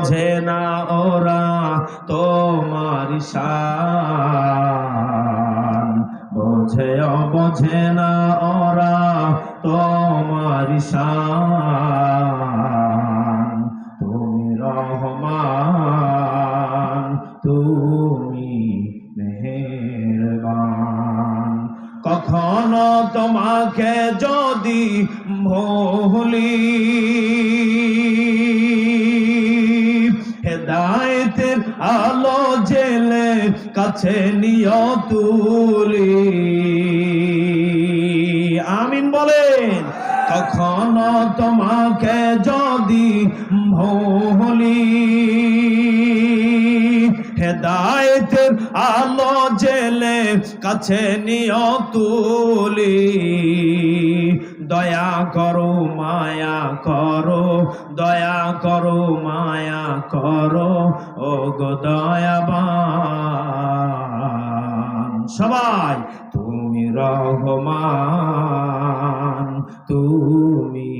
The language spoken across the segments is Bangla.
বোঝে না ওরা তোমার শান। বোঝেও বোঝে না কাছে নিয় তুলি আমিন বলেন, কখনো তোমাকে যদি ভুলি, হেদায়তের আলো জেলে কাছে নিয় তুলি। দয়া করো, মায়া করো, দয়া করো, মায়া করো ও গো দয়াবান। সবাই, তুমি রহমান, তুমি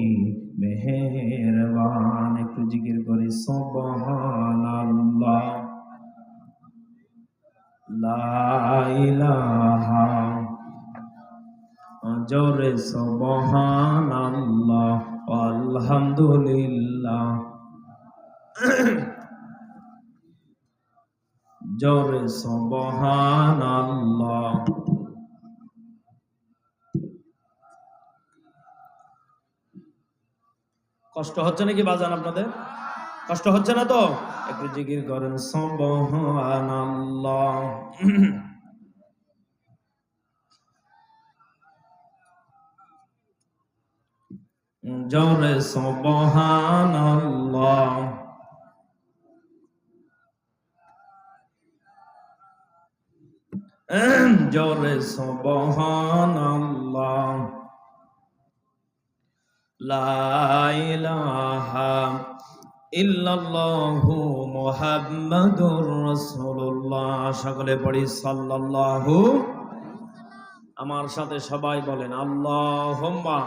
মেহেরবান। একটু জিকির করে সবহান আল্লাহ লাইলাহা জোরে সবহান আল্লাহ আলহামদুলিল্লাহ। জোরে সবহান আল্লাহ কষ্ট হচ্ছে নাকি বাজান আপনাদের? কষ্ট হচ্ছে না তো? একটু জিকির করেন সবহান আল্লাহ জোরে সবহান জোরে সবহান আল্লাহ সকলে পড়ি সাল্লাল্লাহু আমার সাথে সবাই বলেন আল্লাহুম্মা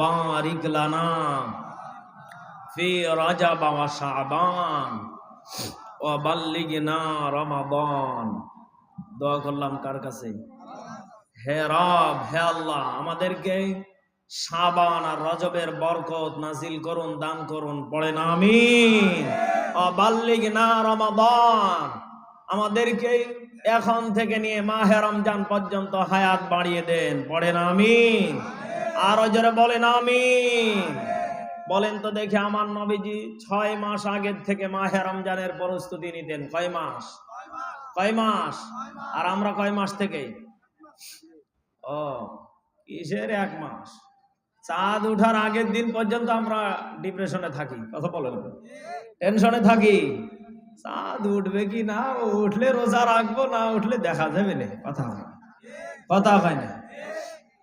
বারিক লানা ফি রাজাব ওয়া ওয়া বাল্লিগনা রমাদান। দোয়া করলাম কার কাছে? হে রব, হে আল্লাহ, আমাদেরকে সাবান আর রজবের বরকত নাজিল করুন, দান করুন, পড়েন, আমিন। অবাল্লিগনা রমাদান, আমাদেরকে এখন থেকে নিয়ে মাহে রমজান পর্যন্ত হায়াত বাড়িয়ে দেন, পড়েন, আমিন। আরও জোরে বলেন, আমিন। বলেন তো দেখে আমার নবীজি ছয় মাস আগের থেকে মাহে রমজানের প্রস্তুতি নিতেন, কয় মাস? কয় মাস? আর আমরা কয় মাস থেকে? ও কিসের এক মাস? চাঁদ উঠার আগের দিন পর্যন্ত আমরা ডিপ্রেশনে থাকি কথা বলেন টেনশনে থাকি। চাঁদ উঠবে কি না? উঠলে রোজা রাখব না? উঠলে দেখা যাবে না? কথা হয় কথা হয় না।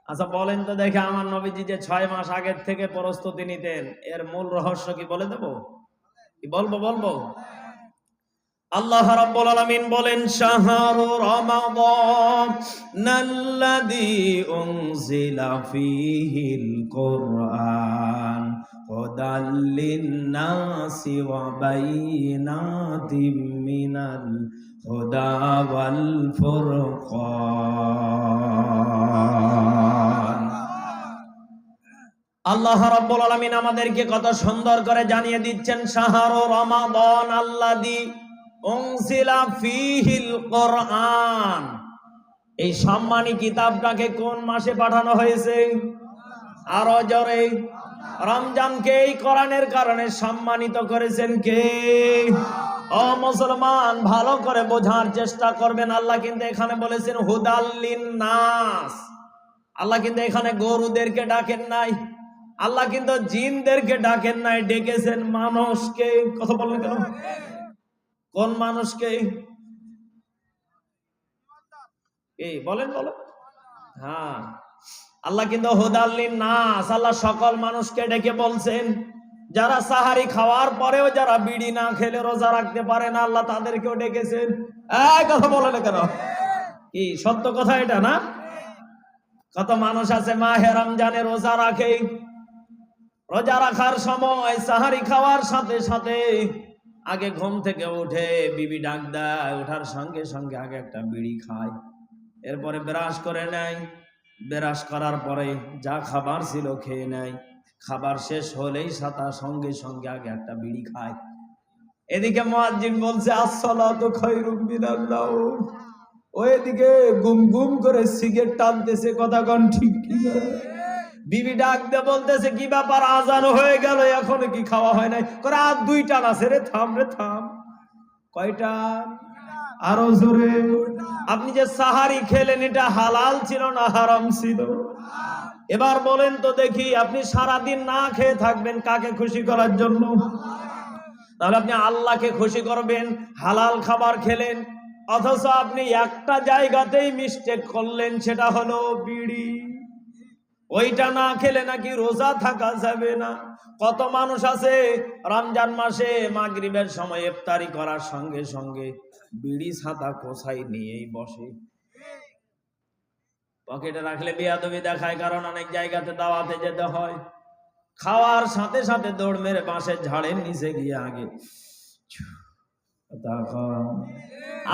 আচ্ছা বলেন তো দেখে আমার নবীজি যে ছয় মাস আগের থেকে প্রস্তুতি নিতেন এর মূল রহস্য কি বলে দেবো? কি বলব বলব? আল্লাহ রাব্বুল আলামিন বলেন, শাহরু রমাদান নাল্লাযী উনজিলা ফীহিল কুরআন হুদাল লিন-নাসি ওয়া বাইনাতিম মিনাল হুদা ওয়াল ফুরকান. আল্লাহ রাব্বুল আলামিন আমাদেরকে কত সুন্দর করে জানিয়ে দিচ্ছেন, শাহরু রমাদান আল্লাযী ফীহিল এই সম্মানী কিতাবটাকে কোন মাসে পাঠানো হয়েছে? আরও জোরে রমজানকে এই কোরআনের কারণে সম্মানিত করেছেন কে? ও মুসলমান, ভালো করে বোঝার চেষ্টা করবেন। আল্লাহ কিন্তু এখানে বলেছেন হুদাল্লিন নাস আল্লাহ কিন্তু এখানে গরুদেরকে ডাকেন নাই। আল্লাহ কিন্তু জিনদেরকে ডাকেন নাই, ডেকেছেন মানুষকে। কথা বললেন কেন? কোন মানুষকে? এই, বলেন বলো হ্যাঁ। আল্লাহ কিন্তু হুদাল্লিন নাস আল্লাহ সকল মানুষকে ডেকে বলছেন, যারা সাহারি খাওয়ার পরেও যারা বিড়ি না খেলে রোজা রাখতে পারে না, আল্লাহ তাদেরকেও ডেকেছেন। কথা বলে না কেন? কি, সত্য কথা এটা না? কত মানুষ আছে মা হেরাম জানে রোজা রাখে। রোজা রাখার সময় সাহারি খাওয়ার সাথে সাথে আগে ঘুম থেকে উঠে বিবি ডাক দেয়, ওঠার সঙ্গে সঙ্গে আগে একটা বিড়ি খায়। এরপরে ব্রাশ করে নেয়। ব্রাশ করার পরে যা খাবার ছিল খেয়ে নেয়। খাবার শেষ হলেই সাতা সঙ্গে সঙ্গে আগে একটা বিড়ি খায়। এদিকে মুয়াজ্জিন বলছে, আসসালাতু খায়রুম মিনাল নাওম ওইদিকে গুম গুম করে সিগারেট টানতেছে, কথা কন ঠিক কি না? বিবি ডাক বলতেছে, কি ব্যাপার? আজান হয়ে গেল, এখনও কি খাওয়া হয় নাই? করে আর দুই টান আছে রে থাম রে, থাম। কয়টা? আরও জোরে। আপনি যে সাহারি খেলেন, এটা হালাল ছিল না হারাম ছিল? এবার বলেন তো দেখি, আপনি সারাদিন না খেয়ে থাকবেন কাকে খুশি করার জন্য? তাহলে আপনি আল্লাহকে খুশি করবেন, হালাল খাবার খেলেন, অথচ আপনি একটা জায়গাতেই মিস্টেক করলেন, সেটা হলো বিড়ি। ওইটা না খেলে নাকি রোজা থাকা যাবে না। কত মানুষ আছে রমজান মাসে মাগরিবের সময় ইফতারি করার সঙ্গে সঙ্গে বিড়ি ছাতা কোসাই নিয়েই বসে। পকেটে রাখলে বিয়াদবি দেখায়, কারণ অনেক জায়গাতে দাওয়াতে যেতে হয়। খাওয়ার সাথে সাথে দৌড় মেরে বাঁশের ঝাড়ের নিচে গিয়ে আগে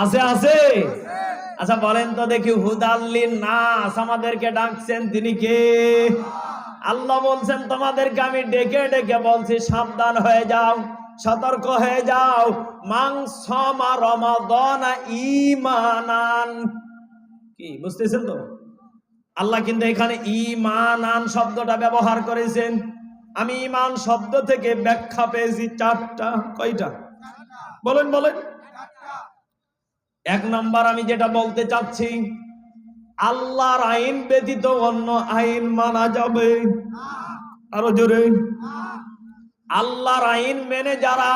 আছে আছে? আচ্ছা বলেন তো দেখি, হুদাল্লিন নাস আমাদেরকে ডাকছেন, তিনি কে? আল্লাহ বলছেন, তোমাদেরকে আমি ডেকে ডেকে বলছি, সাবধান হয়ে যাও, সতর্ক হয়ে যাও। মাংস ইমানান কি, বুঝতেছেন তো? আল্লাহ কিন্তু এখানে ইমানান শব্দটা ব্যবহার করেছেন। আমি ইমান শব্দ থেকে ব্যাখ্যা পেয়েছি চারটা, কয়টা? বলেন বলেন। এক নাম্বার আমি যেটা বলতে চাচ্ছি, আল্লাহর আইন ব্যতীত অন্য আইন মানা যাবে। আরও জোরে। আল্লাহর আইন মেনে যারা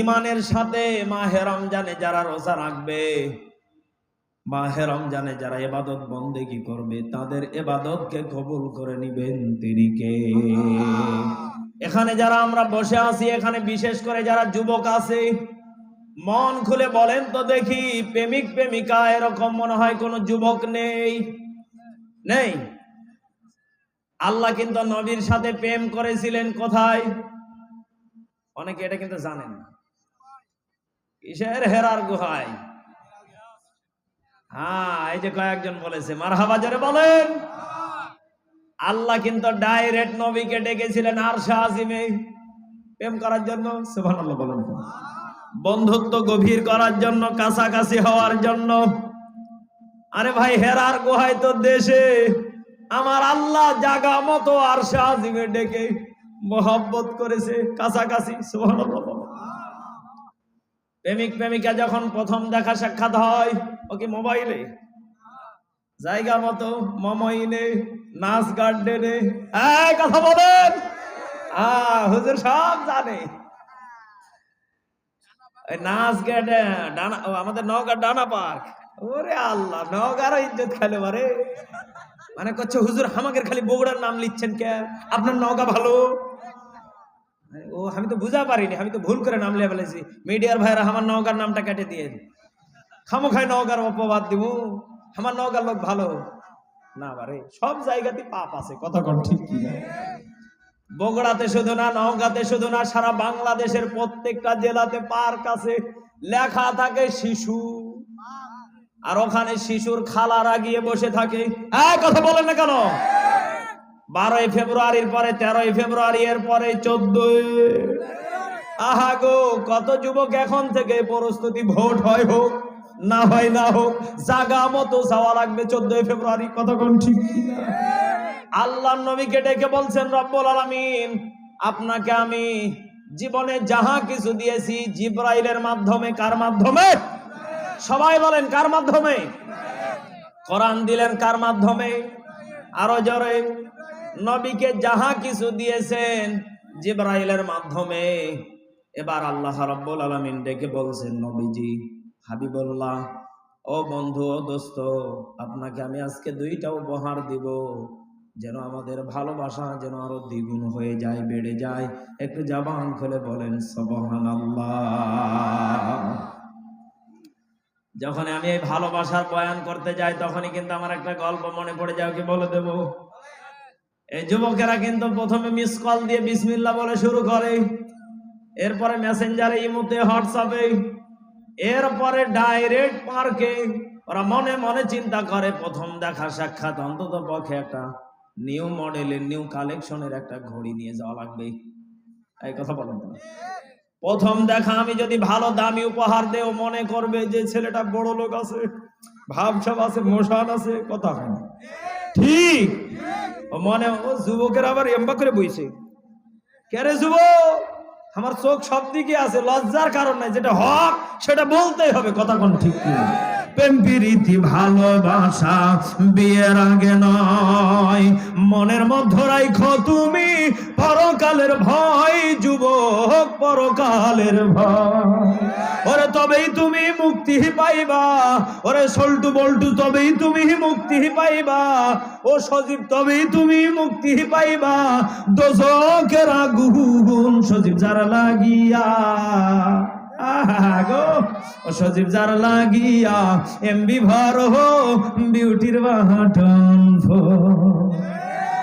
ইমানের সাথে মাহে রমজানে যারা রোজা রাখবে, মাহে রমজানে যারা এবাদত বন্দেগি করবে, তাদের এবাদতকে কবুল করে নিবেন তিনি কে? এখানে যারা আমরা বসে আছি, এখানে বিশেষ করে যারা যুবক আছে মন খুলে বলেন তো দেখি, প্রেমিক, প্রেমিকা, এরকম মনে হয় কোনো যুবক নেই? নেই? আল্লাহ কিন্তু নবীর সাথে প্রেম করেছিলেন কোথায়? অনেকে এটা কিন্তু জানেন না। কিসের হেরার গুহায়? হ্যাঁ এই যে কয়েকজন বলেছে, মারহাবা জোরে বলেন। আল্লাহ কিন্তু ডাইরেক্ট নবীকে ডেকেছিলেন আর আজিমে। প্রেম করার জন্য? সুবহানাল্লাহ বলেন বন্ধুত্ব গভীর করার জন্য, কাছাকাছি হওয়ার জন্য। আরে ভাই, হেরার গুহায় তো দেশে। আমার আল্লাহ জাগা মতো আর আজিমে ডেকে মোহব্বত করেছে, কাছাকাছি। প্রেমিক, প্রেমিকা যখন প্রথম দেখা সাক্ষাৎ হয়, ও কি মোবাইলে? জায়গা মতো, মমইনে, নাচ গার্ডেনে কথা বলেন। আহ, হুজুর সব জানে। নাচ গার্ডে ডানা আমাদের নওগাঁ ডানা পার্ক। ওরে আল্লাহ, নওগাঁরও ইজ্জত খেলে মারে। মানে করছে হুজুর আমাকে খালি বগুড়ার নাম লিখছেন কে? আপনার নওগাঁ ভালো? ও, আমি তো বুঝা পারিনি, আমি তো ভুল করে নাম লিয়ে ফেলেছি। মিডিয়ার ভাইরা আমার নওগাঁর নামটা কেটে দিয়ে খামো খাই নওগাঁর অপবাদ দিব। আমার নওগাঁর লোক ভালো। না বারে সব জায়গাতে পাপ আছে, কথা কন ঠিক কি? বগুড়াতে শুধু না, নওগাঁতে শুধু না, সারা বাংলাদেশের প্রত্যেকটা জেলাতে পার্ক আছে। লেখা থাকে শিশু। আর ওখানে শিশুর খালারা গিয়ে বসে থাকে। হ্যাঁ কথা বলেন না কেন? বারোই ফেব্রুয়ারির পরে, তেরোই ফেব্রুয়ারি এর পরে, চোদ্দই। আহা গো, কত যুবক এখন থেকে প্রস্তুতি ভোট হয় হোক, না হয় না হোক, জাগা মতো যাওয়া লাগবে চোদ্দই ফেব্রুয়ারি। কতক্ষণ ঠিক কিনা? আল্লাহ নবীকে ডেকে বলছেন, রব্বুল আলামিন, আপনাকে আমি জীবনে যাহা কিছু দিয়েছি জিব্রাইলের মাধ্যমে, কার মাধ্যমে? সবাই বলেন, কার মাধ্যমে? কোরআন দিলেন, কার মাধ্যমে? আরও জোরে, নবীকে যাহা কিছু দিয়েছেন জিব্রাইলের মাধ্যমে। এবার আল্লাহ রাব্বুল আলামিন ডেকে বলছেন, নবীজি, হাবিবুল্লাহ, ও বন্ধু, ও দোস্ত, আপনাকে আমি আজকে দুইটা উপহার দিব। যেন আমাদের ভালোবাসা যেন আরও দ্বিগুণ হয়ে যায়, বেড়ে যায়। একটু জবান খুলে বলেন, সুবহানাল্লাহ। যখন আমি এই ভালোবাসার বয়ান করতে যাই, তখনই কিন্তু আমার একটা গল্প মনে পড়ে যায়। কি বলে দেব। এই যুবকেরা কিন্তু প্রথমে মিস কল দিয়ে বিসমিল্লা বলে শুরু করে। এরপরে মেসেঞ্জারে ইমোতে, হোয়াটসঅ্যাপে। এরপরে ডাইরেক্ট পার্কে ওরা মনে মনে চিন্তা করে, প্রথম দেখা সাক্ষাৎ অন্তত পক্ষে একটা নিউ মডেলের নিউ কালেকশনের একটা ঘড়ি নিয়ে যাওয়া লাগবে এই কথা বলেন। প্রথম দেখা আমি যদি ভালো দামি উপহার দেও, মনে করবে যে ছেলেটা বড় লোক আছে ভাবসাব আছে মশান আছে, কথা হয় না। ঠিক মনে, ও যুবকের আবার এম্বা করে বইছে কেরে যুবক আমার চোখ সব দিকে আছে, লজ্জার কারণ নাই, যেটা হক সেটা বলতেই হবে, কথা কোন ঠিক? প্রেম প্রীতি, ভালোবাসা, বিয়ের আগে নয়। মনের মধ্যে রাইখো তুমি, পরকালের ভয়, যুবক পরকালের ভয়। ওরে তবেই তুমি মুক্তি পাইবা, ওরে সল্টু বল্টু তবেই তুমি মুক্তি পাইবা, ও সজীব তবেই তুমি মুক্তি পাইবা। দোজকের আগুন সজীব, যারা লাগিয়া আহা গো ও সজীব যার লাগিয়া এমবি ভর হো, বিউটির বাহাটন ফো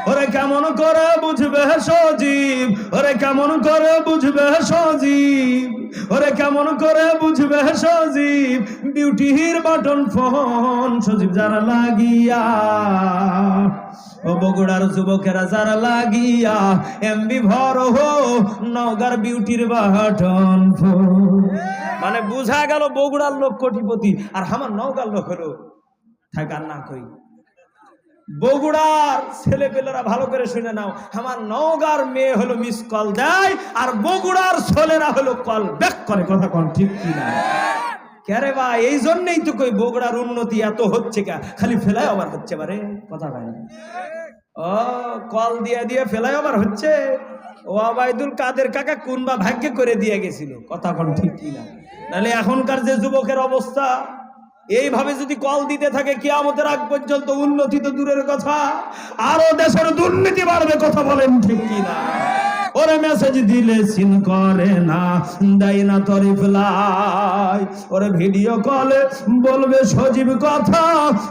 ওরে কেমন করে বুঝবে সজীব, ওরে কেমন করে বুঝবে সজীব, ওরে কেমন করে বুঝবে সজীব, বিউটির বাটন ফোন সজীব যারা লাগিয়া। বগুড়ার যুবকেরা, যারা লাগিয়া এমবি ভর হো নগার বিউটির বাটন মানে বুঝা গেল বগুড়ার লোক কোটিপতি, আর আমার নওগার লোক হলো থাকার না কই। বগুড়ার ছেলে পেলেরা ভালো করে শুনে নাও, আমার নওগার মেয়ে হলো মিস কল দেয়, আর বগুড়ার ছেলেরা হলো কল ব্যাক করে, কথা কন ঠিক কি ক্যারে বা এই জন্যই তো কই বগুড়ার উন্নতি এত হচ্ছে কা? খালি ফেলাই আবার হচ্ছে বারে, কথা না। ও, কল দিয়ে দিয়ে ফেলাই আবার হচ্ছে। ও আবাইদুল কাদের কাকা কোন বা ভাগ্যে করে দিয়ে গেছিল, কথা কোন ঠিক না নাহলে এখনকার যে যুবকের অবস্থা, এইভাবে যদি কল দিতে থাকে কিয়ামতের আগ পর্যন্ত উন্নতি তো দূরের কথা, আরও দেশের দুর্নীতি বাড়বে, কথা বলেন ঠিক কি না ওরে মেসেজ দিলে সিন করে না, দেয় না তো রিপ্লাই ওরে ভিডিও কলে বলবে সজীব কথা,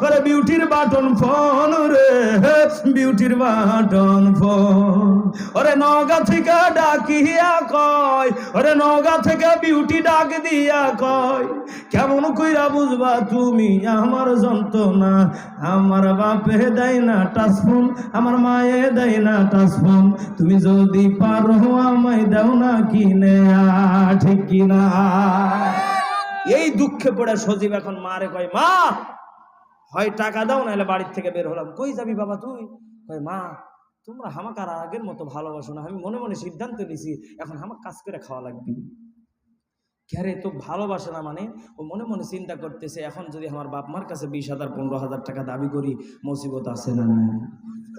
ওরে বিউটির বাটন ফোন রে বিউটির বাটন ফোন ওরে নগা থেকে ডাকিয়া কয়, ওরে নগা থেকে বিউটি ডাক দিয়া কয়, কেমন কইরা বুঝবা তুমি আমার যন্ত্রণা? আমার বাপে দেয় না টাসফোন আমার মায়ে দেয় না টাসফোন তুমি যদি পারো আমায় দাও না কিনে, ঠিক কিনা? এই দুঃখে পড়ে সজীব এখন মারে কয়, মা, হয় টাকা দাও, নাহলে বাড়ির থেকে বের হলাম। কই যাবি বাবা তুই? কয়, মা তোমরা হামাক আর আগের মতো ভালোবাসো না। আমি মনে মনে সিদ্ধান্ত নিছি, এখন হামাক কাজ করে খাওয়া লাগবে। ক্যারে তো ভালোবাসে না মানে? ও মনে মনে চিন্তা করতেছে, এখন যদি আমার বাপ মার কাছে বিশ হাজার, পনেরো হাজার টাকা দাবি করি, মুসিবত আছে না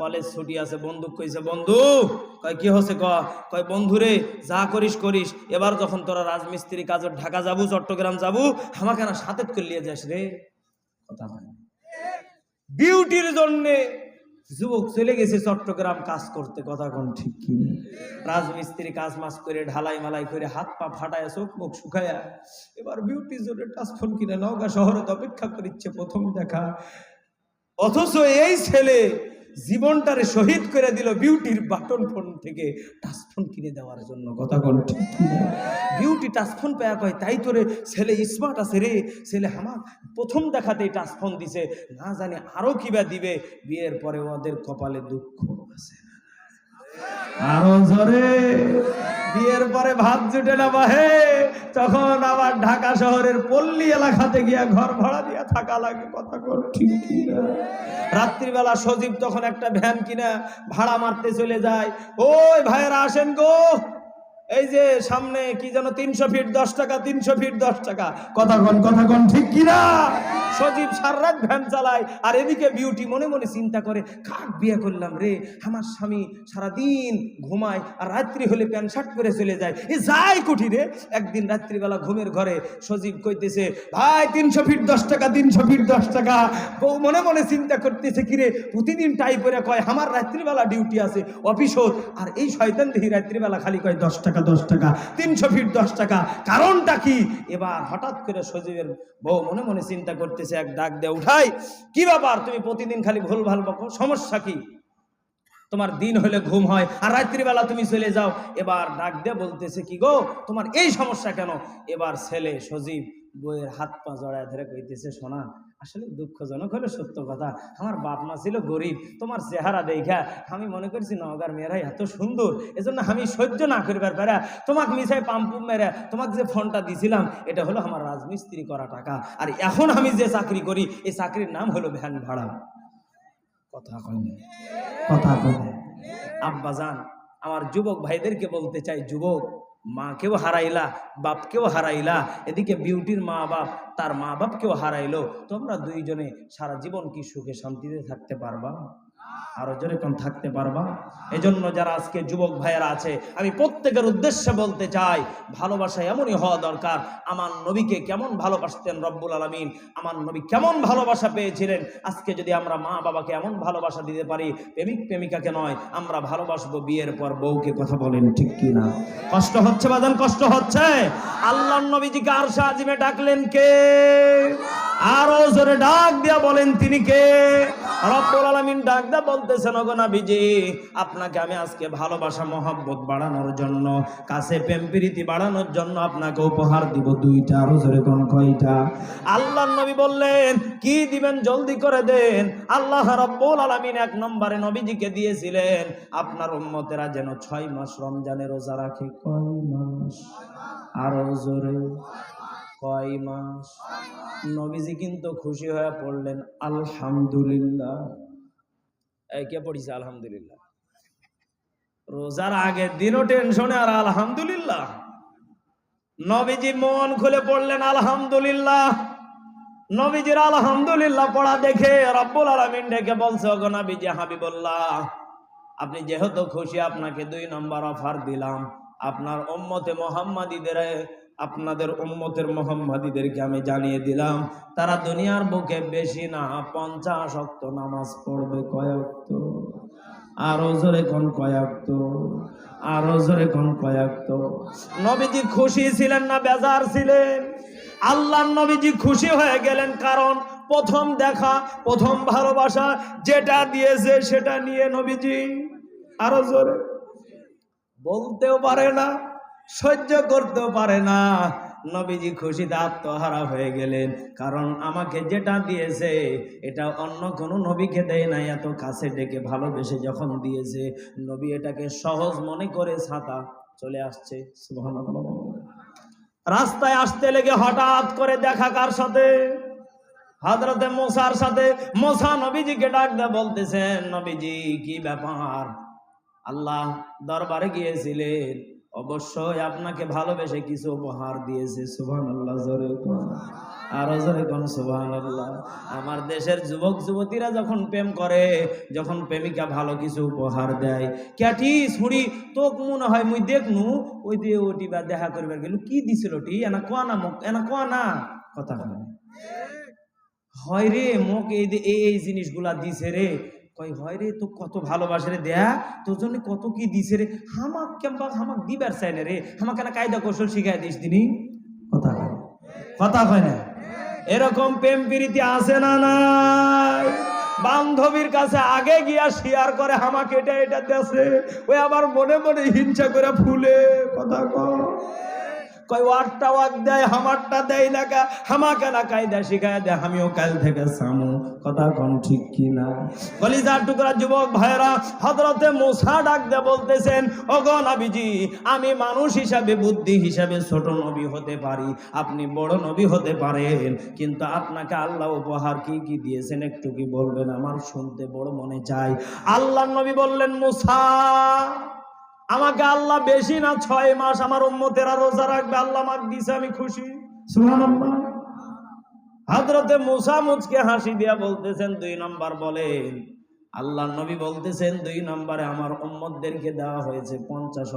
কলেজ ছুটি আছে বন্ধু কইছে, বন্ধু, কয় কি হচ্ছে কয়, বন্ধু রে, যা করিস করিস। এবার যখন তোরা রাজমিস্ত্রি কাজের ঢাকা যাবু, চট্টগ্রাম যাবু, আমাকে না সাথে করে লিয়ে যাস রে। কথা বিউটির জন্যে যুবক চলে গেছে চট্টগ্রাম, কাজ করতে, কথা কোন ঠিক কি রাজমিস্ত্রি কাজ মাস করে, ঢালাই মালাই করে, হাত পা ফাটায়, চোখ মুখ শুকায়া, এবার বিউটি জন্য টাচফোন কিনে নওগাঁ শহরে অপেক্ষা করিচ্ছে প্রথম দেখা। অথচ এই ছেলে জীবনটারে শহীদ করে দিল বিউটির বাটন ফোন থেকে টাচ ফোন কিনে দেওয়ার জন্য। কথা কোন ঠিক টাচ ফোন বিউটি পেয়া কয়, তাই তোরে ছেলে স্মার্ট আছে রে। ছেলে আমার প্রথম দেখাতেই টাচ ফোন দিছে। না জানি আরও কিবা দিবে। বিয়ের পরে ওদের কপালে দুঃখ আছে। বিয়ের পরে ভাত জুটে না বাহে তখন আবার ঢাকা শহরের পল্লী এলাকাতে গিয়া ঘর ভাড়া থাকা লাগে, কথা ঠিক রাত্রিবেলা সজীব তখন একটা ভ্যান কিনা ভাড়া মারতে চলে যায়, ওই ভাইয়েরা আসেন গো। এই যে সামনে কি যেন তিনশো ফিট দশ টাকা, তিনশো ফিট দশ টাকা। কথা কন কথা কন, ঠিক কিনা? সজীব সারা রাত ভ্যান চালায়, আর এদিকে বিউটি মনে মনে চিন্তা করে, কাক বিয়ে করলাম রে, আমার স্বামী সারাদিন ঘুমায় আর রাত্রি হলে প্যান্ট শার্ট পরে চলে যায়। এ যাই কুঠি রে। একদিন রাত্রিবেলা ঘুমের ঘরে সজীব কইতেছে, ভাই, তিনশো ফিট দশ টাকা, তিনশো ফিট দশ টাকা। বউ মনে মনে চিন্তা করতেছে কিরে প্রতিদিন টাই করে কয়, আমার রাত্রিবেলা ডিউটি আছে অফিস আর এই শয়তান দেখি রাত্রিবেলা খালি কয়, দশ টাকা দশ টাকা, তিনশো ফিট দশ টাকা। কারণটা কি? এবার হঠাৎ করে সজীবের বউ মনে মনে চিন্তা করতেছে এক ডাক দিয়ে, উঠাই, কি ব্যাপার? তুমি প্রতিদিন খালি ভুল ভালো বকো, সমস্যা কি? তোমার দিন হলে ঘুম হয়, আর রাত্রিবেলা তুমি চলে যাও। এবার ডাক দিয়ে বলতেছে, কি গো, তোমার এই সমস্যা কেন? এবার ছেলে সজীব বইয়ের হাত পা জড়ায় ধরে কইতেছে, শোনা আসলে দুঃখজনক হলো সত্য কথা। আমার বাপ মা ছিল গরিব, তোমার চেহারা দেখা আমি মনে করছি নগার মেয়েরাই এত সুন্দর, এজন্য আমি সহ্য না করিবার পারা তোমাকে মিশাই পাম্পুম মেরে তোমাকে যে ফোনটা দিছিলাম, এটা হলো আমার রাজমিস্ত্রি করা টাকা। আর এখন আমি যে চাকরি করি এই চাকরির নাম হলো ভ্যান ভাড়া। কথা কয় কথা না আব্বাজান, আমার যুবক ভাইদেরকে বলতে চাই, যুবক। মাকেও হারাইলা, বাপকেও হারাইলা, এদিকে বিউটির মা বাপ তার মা বাপকেও হারাইলো। তোমরা দুইজনে সারা জীবন কি সুখে শান্তিতে থাকতে পারবা? আরও জোরে কম থাকতে পারবা। এজন্য যারা আজকে যুবক ভাইয়েরা আছে, আমি প্রত্যেকের উদ্দেশ্যে বলতে চাই, ভালোবাসা এমনই হওয়া দরকার, আমার নবীকে কেমন ভালোবাসতেন রব্বুল আলমিন, আমার নবী কেমন ভালোবাসা পেয়েছিলেন, আজকে যদি আমরা মা বাবাকে এমন ভালোবাসা দিতে পারি, প্রেমিক প্রেমিকাকে নয়, আমরা ভালোবাসবো বিয়ের পর বউকে, কথা বলেন ঠিক কি না কষ্ট হচ্ছে বাজান, কষ্ট হচ্ছে? আল্লাহ নবীজিকে আর সাজিমে ডাকলেন কে? আরও জোরে ডাক দিয়া বলেন তিনি কে? রব্বুল আলামিন ডাক দা বলতেছেন, ওগো নবীজি, আপনাকে আমি আজকে ভালোবাসা, মহব্বত বাড়ানোর জন্য, কাছে প্রেম প্রীতি বাড়ানোর জন্য আপনাকে উপহার দিব দুইটা, আরও জোরে কোন কয়টা? আল্লাহ নবী বললেন, কি দিবেন জলদি করে দেন। আল্লাহ রব্বুল আলামিন এক নম্বরে নবীজিকে দিয়েছিলেন, আপনার উম্মতেরা যেন ছয় মাস রমজানের রোজা রাখে। কয় মাস? আরও জোরে। মাস। নবীজি কিন্তু খুশি হয়ে পড়লেন, আলহামদুলিল্লাহ। কে আলহামদুলিল্লাহ। রোজার দিনও টেনশনে আর আলহামদুলিল্লাহ। নবীজি মন খুলে পড়লেন, আলহামদুলিল্লাহ। নবীজির আলহামদুলিল্লাহ পড়া দেখে রব্বুল আলামিন ডেকে বলছে, ওগো নবীজি আপনি যেহেতু খুশি, আপনাকে দুই নম্বর অফার দিলাম। আপনার উম্মতে মোহাম্মদীদের আপনাদের উম্মতের মোহাম্মদীদেরকে আমি জানিয়ে দিলাম, তারা দুনিয়ার বুকে বেশি না, পঞ্চাশ অক্ত নামাজ পড়বে কয়েকত আরও জোরে কোন কয়েকত আরও জোরে কোন কয়েকত নবীজি খুশি ছিলেন না, বেজার ছিলেন? আল্লাহ নবীজি খুশি হয়ে গেলেন, কারণ প্রথম দেখা, প্রথম ভালোবাসা যেটা দিয়েছে সেটা নিয়ে নবীজি আরও জোরে। বলতেও পারে না সহ্য করতে পারে না। নবীজি খুশিতে আত্মহারা হয়ে গেলেন। কারণ আমাকে যেটা দিয়েছে, এটা অন্য কোনো নবীকে দেয় নাই। এত কাছে ডেকে ভালোবেসে যখন দিয়েছে, নবী এটাকে সহজ মনে করে ছাতা চলে আসছে। রাস্তায় আসতে লেগে হঠাৎ করে দেখা কার সাথে? হজরতে মোসার সাথে। মোসা নবীজিকে ডাক দিয়ে বলতেছেন, নবীজি, কি ব্যাপার? আল্লাহ দরবারে গিয়েছিলেন। অবশ্যই আপনাকে ভালোবেসে কিছু উপহার দিয়েছে সুবহান আল্লাহ জোরে। আরও জোরে কোন আল্লাহ আমার দেশের যুবক, যুবতীরা যখন প্রেম করে, যখন প্রেমিকা ভালো কিছু উপহার দেয়, ক্যাটি ছুড়ি তোক মনে হয় মুই দেখনু, ওই দিয়ে ওটি বা দেখা করবার গেল, কি দিছিল টি? এনা কোয়া না মোক এনা কোয়া না? কথা হয় রে, মোক এই এই জিনিসগুলা দিছে রে। কই হয় রে তো কত ভালোবাসে রে দেয়া তোর জন্য কত কি দিছে রে। হামাক কেমবা হামাক দিবার চাই না রে। হামাক কেন কায়দা কৌশল শিখাই দিস দিনি কথা কয় কথা কয় না। এরকম প্রেম প্রীতি আছে না নাই? বান্ধবীর কাছে আগে গিয়া শেয়ার করে, হামাকে এটা এটা দেশে ওই আবার মনে মনে হিংসা করে ফুলে। কথা কয় কয়, ওয়ারটা ওয়াক দেয়, হামারটা দেয় না কা হামাকে না কায়দা শিখায় দেয়, আমিও কাল থেকে সামু। কথা কম ঠিক কলিজার টুকরা যুবক ভাইরা হজরতে মোসা ডাক দে বলতেছেন আমি মানুষ হিসাবে, বুদ্ধি হিসাবে ছোট নবী হতে পারি। আপনি বড় নবী হতে পারেন, কিন্তু আপনাকে আল্লাহ উপহার কি কি দিয়েছেন একটু কি বলবেন? আমার শুনতে বড় মনে চাই আল্লাহ নবী বললেন, মুসা আমাকে আল্লাহ বেশি না ছয় মাস আমার উম্মতেরা রোজা রাখবে, আল্লাহ আমাকে দিছে, আমি খুশি। হাজরতে মুসা মুচকে হাসি দিয়া বলতেছেন, দুই নম্বর বলেন আল্লাহ নবী বলতেছেন, দুই নম্বরে আমার উম্মতদেরকে দেওয়া হয়েছে পঞ্চাশ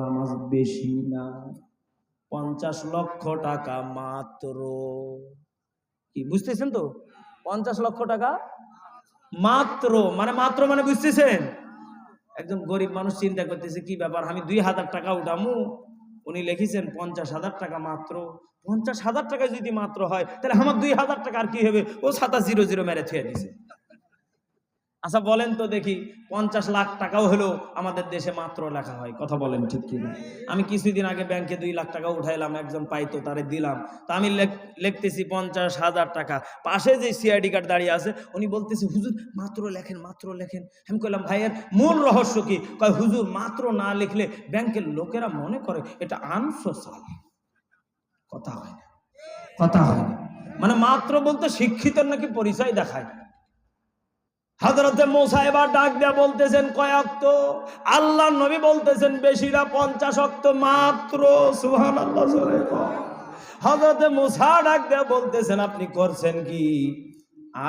নামাজ বেশি না। পঞ্চাশ লক্ষ টাকা মাত্র। কি, বুঝতেছেন তো? পঞ্চাশ লক্ষ টাকা মাত্র মানে মাত্র মানে বুঝতেছেন? একজন গরিব মানুষ চিন্তা করতেছে, কি ব্যাপার? আমি দুই হাজার টাকা উঠামু। উনি লিখেছেন, পঞ্চাশ হাজার টাকা মাত্র। পঞ্চাশ হাজার টাকা যদি মাত্র হয়, তাহলে আমার দুই হাজার টাকা আর কি হবে? ও সাতাশ জিরো জিরো মেরে ছুঁয়ে দিছে। আচ্ছা বলেন তো দেখি, পঞ্চাশ লাখ টাকাও হলেও আমাদের দেশে মাত্র লেখা হয়, কথা বলেন ঠিক কিনা? আমি কিছুদিন আগে ব্যাংকে দুই লাখ টাকা উঠাইলাম, একজন পাইতো, তারে দিলাম। তা আমি লেখ- লিখতেছি পঞ্চাশ হাজার টাকা। পাশে যে সিআইডি কার্ড দাঁড়িয়ে আছে, উনি বলতেছে, হুজুর, মাত্র লেখেন মাত্র লেখেন। আমি কইলাম ভাইয়ের মূল রহস্য কি? কয়, হুজুর, মাত্র না লিখলে ব্যাংকের লোকেরা মনে করে এটা আনসোশাল কথা হয় না, কথা হয় না। মানে মাত্র বলতে শিক্ষিত নাকি পরিচয় দেখায় হজরতে মোসা এবার ডাক দেয়া বলতেছেন কয়েক আল্লাহ নবী বলতেছেন, বেশিরা পঞ্চাশ অক্ত মাত্র। সুহান আল্লাহ হজরতে মোসা ডাক দেয়া বলতেছেন, আপনি করছেন কি?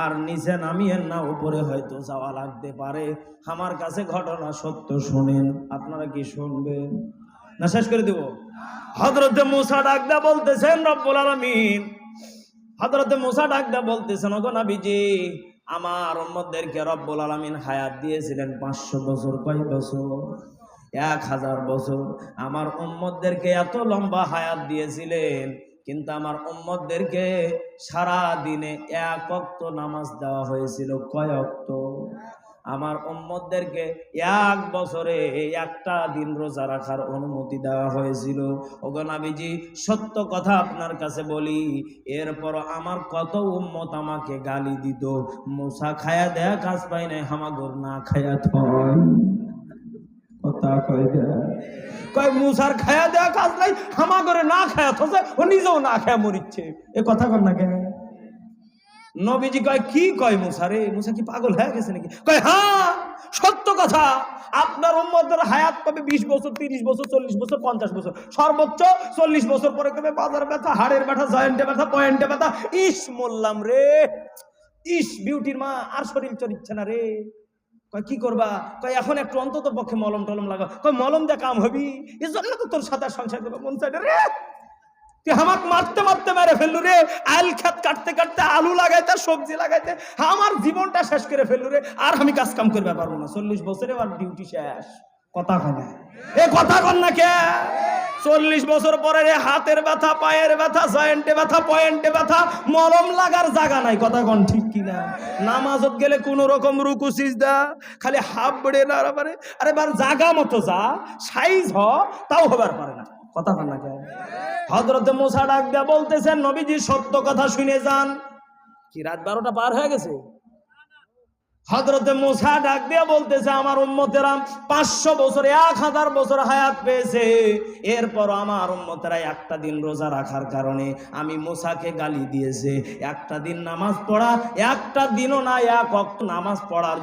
আর নিচে নামিয়েন না, উপরে হয়তো যাওয়া লাগতে পারে। আমার কাছে ঘটনা সত্য শুনেন, আপনারা কি শুনবেন? না, শেষ করে দেব। হজরতে মোসা ডাক দেয়া বলতেছেন, রব্বুল আলামিন। হজরতে মোসা ডাক দেয়া বলতেছেন, ওগো নবীজি আমার উম্মতদেরকে রব্বুল আলামিন হায়াত দিয়েছিলেন পাঁচশো বছর, কয় বছর? এক হাজার বছর। আমার উম্মতদেরকে এত লম্বা হায়াত দিয়েছিলেন, কিন্তু আমার উম্মতদেরকে সারা দিনে এক অক্ত নামাজ দেওয়া হয়েছিল। কয় অক্ত? আমার উম্মতদেরকে এক বছরে একটা দিন রোজা রাখার অনুমতি দেওয়া হয়েছিল। ওগো নাবিজি, সত্য কথা আপনার কাছে বলি, এরপর আমার কত উম্মত আমাকে গালি দিত। মুসা খায়া দেয়া কাজ পাই নাই হামাগর না খায়া থয়। কথা কয় কয়, মুসার খায়া দেয়া কাজ নাই, হামাগরে না খায়া থসে ও নিজেও না খায়া মরিচ্ছে। এ কথা কর না কেন? নবীজি কয়, কি কয় মুসা রে? মুসা কি পাগল হয়ে গেছে নাকি? কয় হ্যাঁ সত্য কথা। আপনার উম্মদের হায়াত পাবে বিশ বছর, তিরিশ বছর, চল্লিশ বছর, পঞ্চাশ বছর। সর্বোচ্চ চল্লিশ বছর পরে কবে বাজার ব্যথা, হাড়ের ব্যথা, জয়েন্টে ব্যথা, পয়েন্টে ব্যথা? ইস মরলাম রে। ইস, বিউটির মা, আর শরীর চরিচ্ছে না রে। কয়, কি করবা? কয়, এখন একটু অন্তত পক্ষে মলম টলম লাগা কয়, মলম দিয়ে কাম হবি? এর জন্য তো তোর সাথে সংসার করব, মন চাই রে। আমাকে মারতে মারতে মেরে ফেললু রে আল খেত কাটতে কাটতে আলু লাগাইতে, সবজি লাগাইতে, আমার জীবনটা শেষ করে ফেললু রে, আর আমি কাজ কাম করতে পারব না। চল্লিশ বছরে আর ডিউটি শেষ। কথা কয় এ কথা কন না কে? চল্লিশ বছর পরে রে, হাতের ব্যথা, পায়ের ব্যথা, জয়েন্টে ব্যথা, পয়েন্টে ব্যথা, মলম লাগার জায়গা নাই। কথা কন ঠিক কিনা? নামাজত গেলে কোন রকম রুকু, সিজদা, খালি হাফ বেড়ে না আরে আরে বার জাগা মতো যা, সাইজ হ, তাও হবার পারে না। কথা কন না কে? হজরতে মোসা ডাক দিয়া বলতেছেন নবীজি সত্য কথা শুনে যান। কি রাত বারোটা পার হয়ে গেছে? হজরতে মোসা ডাক দিয়া বলতেছে আমার উম্মতেরা পাঁচশো বছর এক হাজার বছর হায়াত পেয়েছে। এরপর আমার উম্মতেরা একটা দিন রোজা রাখার কারণে আমি মোসাকে গালি দিয়েছে। একটা দিন নামাজ পড়া একটা দিনও না এক নামাজ পড়ার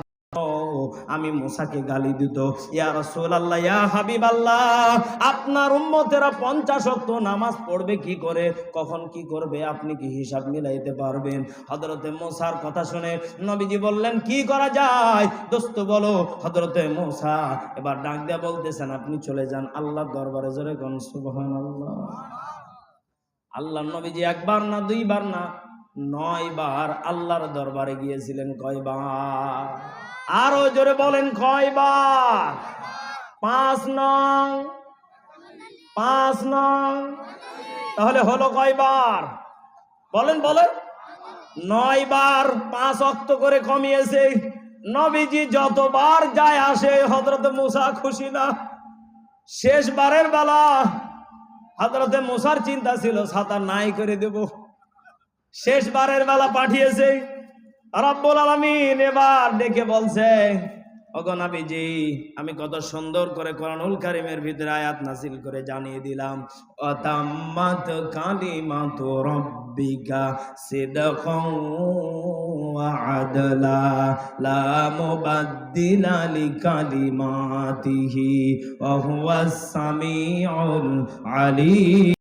আমি মোসাকে গালি দিত। ইয়া রসুল আল্লাহ ইয়া হাবিব আল্লাহ আপনার উম্মতেরা পঞ্চাশ অক্ত নামাজ পড়বে কি করে? কখন কি করবে? আপনি কি হিসাব মিলাইতে পারবেন? হজরতে মোসার কথা শুনে নবীজি বললেন, কি করা যায়? দোস্ত, বলো। হজরতে মোসা এবার ডাক দিয়া বলতেছেন, আপনি চলে যান আল্লাহ দরবারে জোরে সুবহান আল্লাহ আল্লাহ নবীজি একবার না, দুইবার না নয় বার আল্লাহর দরবারে গিয়েছিলেন কয়বার? আরও জোরে বলেন কয়বার? পাঁচ নং। পাঁচ নং। তাহলে হলো কয়বার? বলেন বলেন। নয় বার পাঁচ অক্ত করে কমিয়েছে। নবীজি যতবার যায় আসে হজরত মুসা খুশি না। শেষবারের বেলা হজরতে মুসার চিন্তা ছিল, সাঁতার নাই করে দেব। শেষবারের বেলা পাঠিয়েছে। রব্বুল আলামিন এবার ডেকে বলছে অগনাবিজি আমি কত সুন্দর করে কোরআনুল কারিমের ভিতরে আয়াত নাসিল করে জানিয়ে দিলাম। অতাম্মাত কালিমাত রব্বিকা সিদকাও ওয়া আদলা, লা মুবাদ্দিলা লিকালিমাতিহি, ওয়া হুয়াস সামিউল আলিম